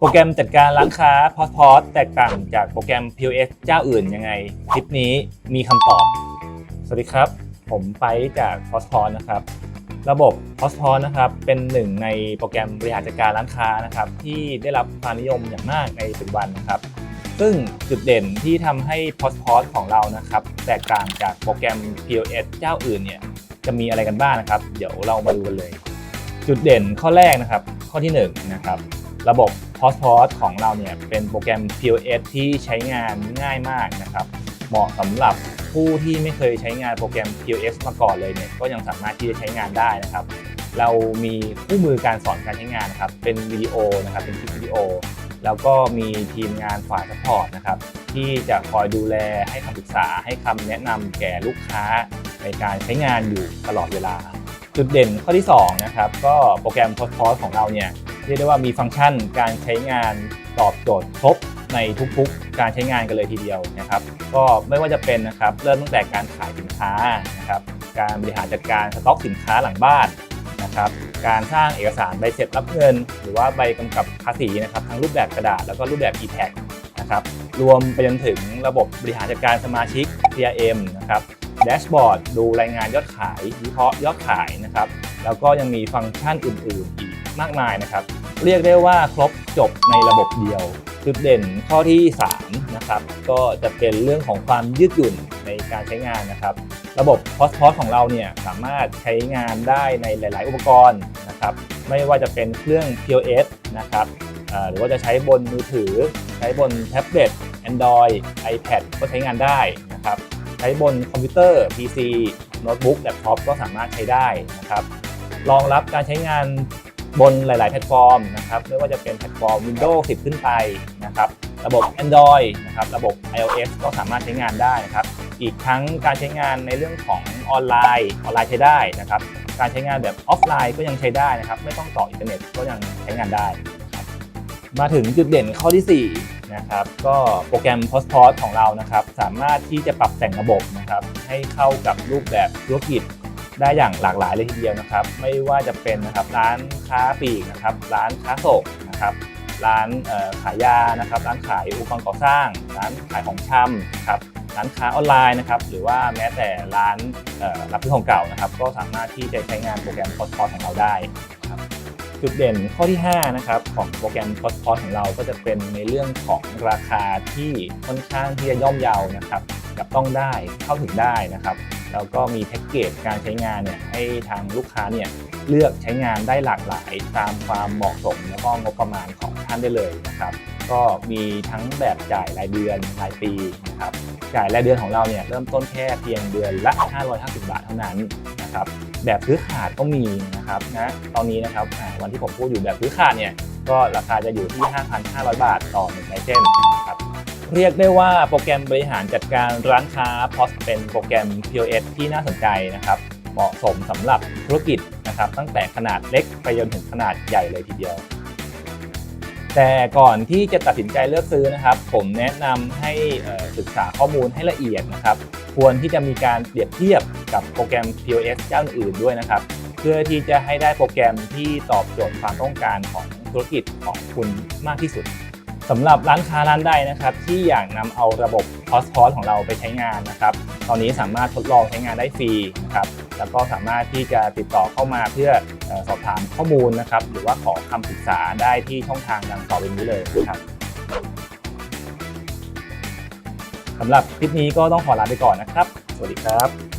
โปรแกรมจัดการร้านค้าพอสพอสแตกต่างจากโปรแกรม POS เจ้าอื่นยังไง คลิปนี้มีคำตอบ สวัสดีครับ ผมไปจากพอสพอสนะครับ ระบบพอสพอสนะครับเป็นหนึ่งในโปรแกรมบริหารจัดการร้านค้านะครับที่ได้รับความนิยมอย่างมากในปัจจุบันนะครับ ซึ่งจุดเด่นที่ทำให้ p o s p o s ของเรานะครับแตกต่างจากโปรแกรม POS เจ้าอื่นเนี่ยจะมีอะไรกันบ้างนะครับ เดี๋ยวเรามาดูกันเลย จุดเด่นข้อแรกนะครับ ข้อที่1นงนะครับระบบ p o s p o s ของเราเนี่ยเป็นโปรแกรม POS ที่ใช้งานง่ายมากนะครับ เหมาะสำหรับผู้ที่ไม่เคยใช้งานโปรแกรม POS มาก่อนเลยเนี่ยก็ยังสามารถที่จะใช้งานได้นะครับ เรามีคู่มือการสอนการใช้งานนะครับ เป็นวิดีโอนะครับ เป็นคลิปวิดีโอ แล้วก็มีทีมงานฝ่ายซัพพอร์ตนะครับ ที่จะคอยดูแลให้คำปรึกษาให้คำแนะนำแก่ลูกค้าในการใช้งานอยู่ตลอดเวลา จุดเด่นข้อที่2นะครับก็โปรแกรม p o s t p o s ของเราเนี่ย เรียกได้ว่ามีฟังก์ชันการใช้งานตอบโจทย์ครบในทุกๆ การใช้งานกันเลยทีเดียวนะครับ ก็ไม่ว่าจะเป็นนะครับเริ่มตั้งแต่การขายสินค้านะครับการบริหารจัดการสต็อกสินค้าหลังบ้านนะครับการสร้างเอกสารใบเสร็จรับเงิน หรือว่าใบกำกับภาษีนะครับทั้งรูปแบบกระดาษแล้วก็รูปแบบ e-tag นะครับรวมไปจนถึงระบบบริหารจัดการสมาชิก CRM นะครับแดชบอร์ดดูรายงานยอดขายวิเคราะห์ยอดขายนะครับแล้วก็ยังมีฟังก์ชันอื่น ๆ อีกมากมายนะครับ เรียกได้ว่าครบจบในระบบเดียว จุดเด่นข้อที่ 3 นะครับ ก็จะเป็นเรื่องของความยืดหยุ่นในการใช้งานนะครับ ระบบ p o s t p o s ของเราเนี่ยสามารถใช้งานได้ในหลาย ๆ อุปกรณ์นะครับ ไม่ว่าจะเป็นเครื่อง POS นะครับหรือว่าจะใช้บนมือถือ ใช้บนแท็บเล็ต Android iPad ก็ใช้งานได้นะครับ ใช้บนคอมพิวเตอร์ PC โน้ตบุ๊กแล็ปท็อปก็สามารถใช้ได้นะครับรองรับการใช้งาน บนหลาย ๆ แพลตฟอร์มนะครับไม่ว่าจะเป็นแพลตฟอร์ม Windows 10 ขึ้นไปนะครับระบบ Android นะครับระบบ iOS ก็สามารถใช้งานได้นะครับอีกทั้งการใช้งานในเรื่องของออนไลน์ออนไลน์ใช้ได้นะครับการใช้งานแบบออฟไลน์ก็ยังใช้ได้นะครับไม่ต้องต่ออินเทอร์เน็ตก็ยังใช้งานได้ มาถึงจุดเด่นข้อที่4นะครับก็โปรแกรม p o s t p o s ของเรานะครับสามารถที่จะปรับแต่งระบบนะครับให้เข้ากับรูปแบบธุรกิจ ได้อย่างหลากหลายเลยทีเดียวนะครับ ไม่ว่าจะเป็นนะครับร้านค้าปลีกนะครับ ร้านค้าส่งนะครับ ร้านขายยานะครับ ร้านขายอุปกรณ์ก่อสร้าง ร้านขายของชำนะครับร้านค้าออนไลน์นะครับ หรือว่าแม้แต่ร้านรับซื้อของเก่านะครับ ก็สามารถที่จะใช้งานโปรแกรม p o s t p o s ของเราได้นะครับจุดเด่นข้อที่5นะครับของโปรแกรม p o s t p o s ของเราก็จะเป็นในเรื่องของราคาที่ค่อนข้างที่จะย่อมเยานะครับ จับต้องได้เข้าถึงได้นะครับแล้วก็มีแพ็กเกจการใช้งานเนี่ยให้ทางลูกค้าเนี่ยเลือกใช้งานได้หลากหลายตามความเหมาะสมแล้วก็งบประมาณของท่านได้เลยนะครับ ก็มีทั้งแบบจ่ายรายเดือนรายปีนะครับจ่ายรายเดือนของเราเนี่ยเริ่มต้นแค่เพียงเดือนละ 550 บาทเท่านั้นนะครับแบบซื้อขาดก็มีนะครับนะตอนนี้นะครับวันที่ผมพูดอยู่แบบซื้อขาดเนี่ยก็ราคาจะอยู่ที่ 5,500 บาทต่อหนึ่งไลเซนนะครับ เรียกได้ว่าโปรแกรมบริหารจัดการร้านค้า POS เป็นโปรแกรม POS ที่น่าสนใจนะครับเหมาะสมสำหรับธุรกิจนะครับตั้งแต่ขนาดเล็กไปจนถึงขนาดใหญ่เลยทีเดียว แต่ก่อนที่จะตัดสินใจเลือกซื้อนะครับ ผมแนะนำให้ศึกษาข้อมูลให้ละเอียดนะครับ ควรที่จะมีการเปรียบเทียบกับโปรแกรม POS เจ้าอื่นด้วยนะครับ เพื่อที่จะให้ได้โปรแกรมที่ตอบโจทย์ความต้องการของธุรกิจของคุณมากที่สุด สำหรับร้านค้าร้านใดนะครับ ที่อยากนำเอาระบบ p o s t p o s ของเราไปใช้งานนะครับ ตอนนี้สามารถทดลองใช้งานได้ฟรีนะครับแล้วก็สามารถที่จะติดต่อเข้ามาเพื่อเออสอบถามข้อมูลนะครับ หรือว่าขอคำปรึกษาได้ที่ช่องทางดังต่อไปนี้เลยนะครับสำหรับคลิปนี้ก็ต้องขอลาไปก่อนนะครับ สวัสดีครับ